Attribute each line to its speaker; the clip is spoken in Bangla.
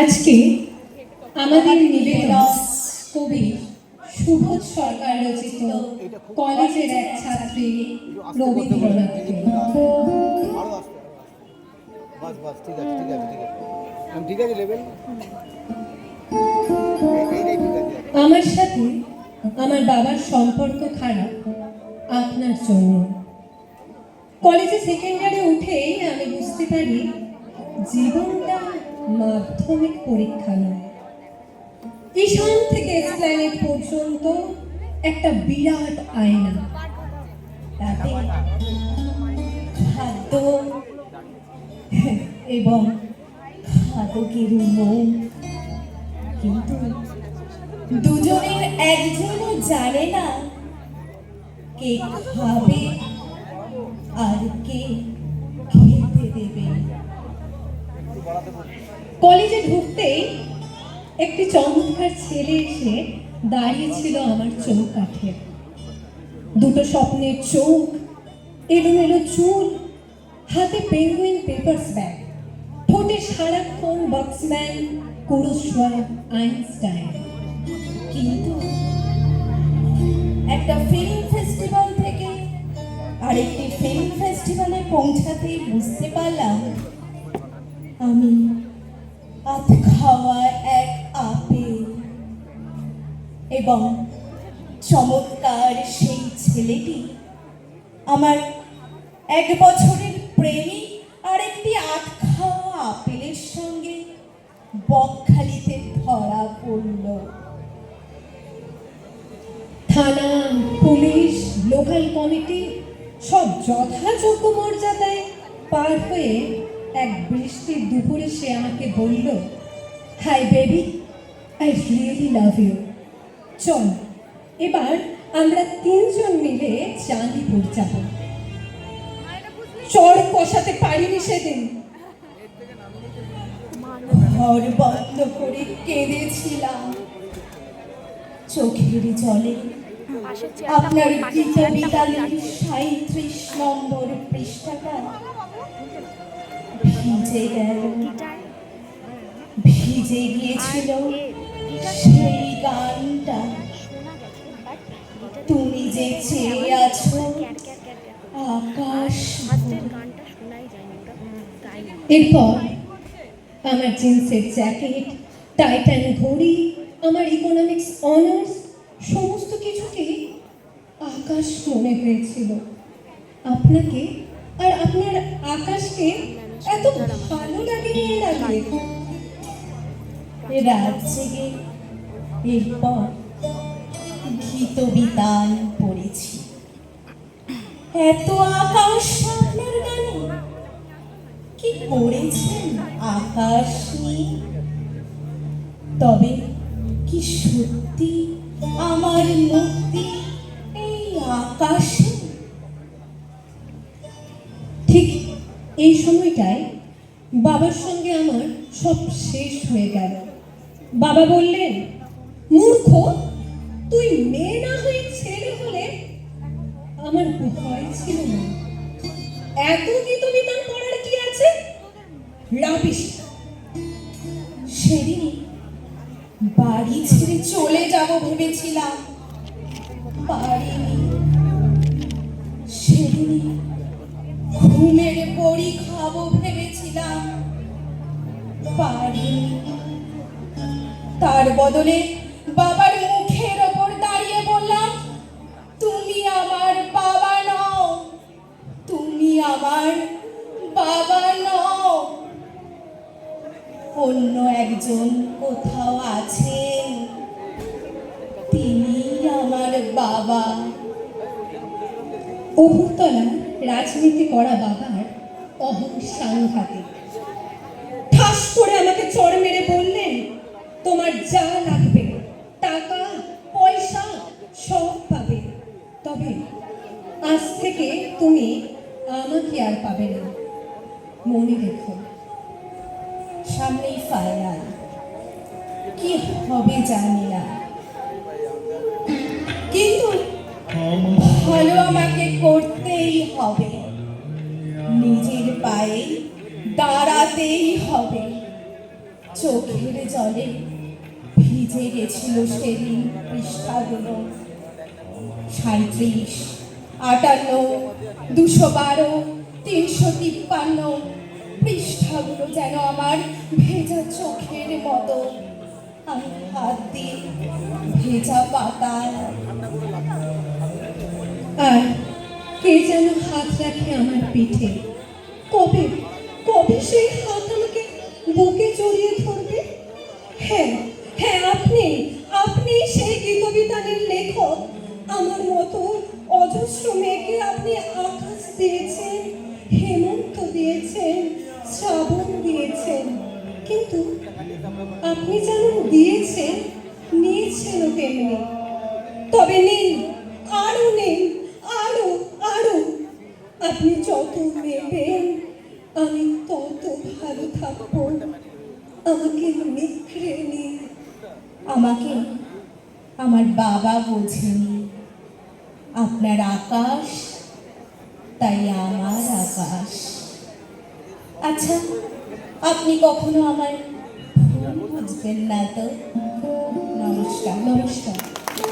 Speaker 1: আজকে আমাদের নিবেদন কবি সুবোধ সরকার রচিত কলেজের এক ছাত্রী রবীন্দ্রনাথকে
Speaker 2: বাস বাস ঠিক আছে ঠিক আছে ঠিক আছে। ঠিক আছে লেভেল এইটাই ঠিক আছে
Speaker 1: আমার সাথে আমার বাবার সম্পর্ক খারাপ আপনার জন্য। কলেজে সেকেন্ড ইয়ারে উঠেই আমি বুঝতে পারি জীবনটা মাধ্যমিক পরীক্ষা নয়। ঈশান থেকে এসপ্ল্যানেট পর্যন্ত একটা বিরাট আয়না। তাতে খাদ্য এবং খাদকের মন কিন্তু দুজনের একজনও জানে না কে খাবে আর কে খেতে দেবে। কলেজে ঢুকতেই একটি চমৎকার ছেলে এসে দাঁড়িয়েছিল আমার চৌকাঠে। দুটো স্বপ্নের চোখ, এলোমেলো চুল, হাতে পেঙ্গুইন পেপারস ব্যাগ, ঠোঁটে সারাক্ষণ বক্সম্যান কুরুস্বর আইনস্টাইন। কিন্তু একটা ফিল্ম ফেস্টিভ্যাল থেকে আরেকটি ফিল্ম ফেস্টিভ্যালে পৌঁছাতেই বুঝতে পারলাম আমি খাওয়া এক আপেল এবং চমৎকার সেই ছেলেটি আমার এক বছরের প্রেমী আর একটি আত খাওয়া আপেলের সঙ্গে বকখালিতে ধরা পড়ল। থানা, পুলিশ, লোকাল কমিটি সব যথাযোগ্য মর্যাদায় পার হয়ে এক বৃষ্টির দুপুরে সে আমাকে বলল, hi baby I really love you চল, এবার আমরা তিনজন মিলে চাঁদিপুর যাব। চর কষাতে পারিনি সেদিন। ঘর বন্ধ করে কেঁদেছিলাম। চোখের জলে আপনার গীতা বিতালের সাঁত্রিশ নম্বর পৃষ্ঠাটা ভিজে গেল ভিজে গিয়েছিল সেই গানটা। তুমি যে চেয়ে আছো আকাশ এরপর আমার জিন্সের জ্যাকেট টাইটান ঘড়ি আমার ইকোনমিক্স অনার্স সমস্ত কিছুকেই আকাশ মনে হয়েছিল। আপনাকে আর আপনার আকাশকে এরপর পড়েছি। এত আকাশ আপনার গানে কি করেছেন আকাশ নিয়ে? তবে কি সত্যি আমার মুক্তি এই আকাশে? এই সময়টায় বাবার সঙ্গে আমার সব শেষ হয়ে গেল। বাবা বললেন, মূর্খ, তুই মেয়ে না হয়ে ছেলে হলে আমার ভয় ছিল না। এত গীতবিতান পড়ার কি আছে? রাবিশ। সেদিনই বাড়ি ছেড়ে চলে যাব ভেবেছিলাম। পারিনি সেদিনই ঘুমের বড়ি খাব ভেবেছিলাম। তার বদলে বাবার মুখের ওপর দাঁড়িয়ে বললাম, তুমি আমার বাবা নও। তুমি আমার বাবা নও। অন্য একজন কোথাও আছেন? তিনি আমার বাবা। অভুতলা রাজনীতি করা বাবার অহং সাংঘাতিক ঠাস করে আমাকে চড় মেরে বললেন, তোমার যা লাগবে, টাকা, পয়সা সব পাবে। তবে আজ থেকে তুমি আমাকে আর পাবে না। মনে রেখো, সামনেই ফাইনাল। কি হবে জানি না। কিন্তু ভালো আমাকে করতেই হবে। নিজের পায়ে দাঁড়াতেই হবে।
Speaker 3: চোখের জলে ভিজে গেছিল সেদিন পৃষ্ঠাগুলো। সাঁত্রিশ আটান্ন, দুশো বারো, তিনশো তিপ্পান্ন পৃষ্ঠাগুলো যেন আমার ভেজা চোখের মতো। আমি হাত দিয়ে ভেজা পাতায় আর কে যেন হাত রাখে আমার পিঠে? কবে কবে সেই হাত আমাকে বুকে জড়িয়ে ধরবে? হ্যাঁ হ্যাঁ আপনি আপনি সেই গীতবিতানের লেখক। আমার মতো অজস্র মেয়েকে আপনি আকাশ দিয়েছেন, হেমন্ত দিয়েছেন, শ্রাবণ দিয়েছেন। কিন্তু আপনি যেমন দিয়েছেন, নিয়েছেনও তেমনি। তবে নিন আরও নিন আরও আরও আপনি যত নেবেন আমি তত থাকব আমাকে নিখড়ে নিন আমাকে আমার বাবা বোঝেনি। আপনার আকাশ, তাই আমার আকাশ। আচ্ছা আপনি কখনো আমার বুঝবেন না তো? নমস্কার নমস্কার।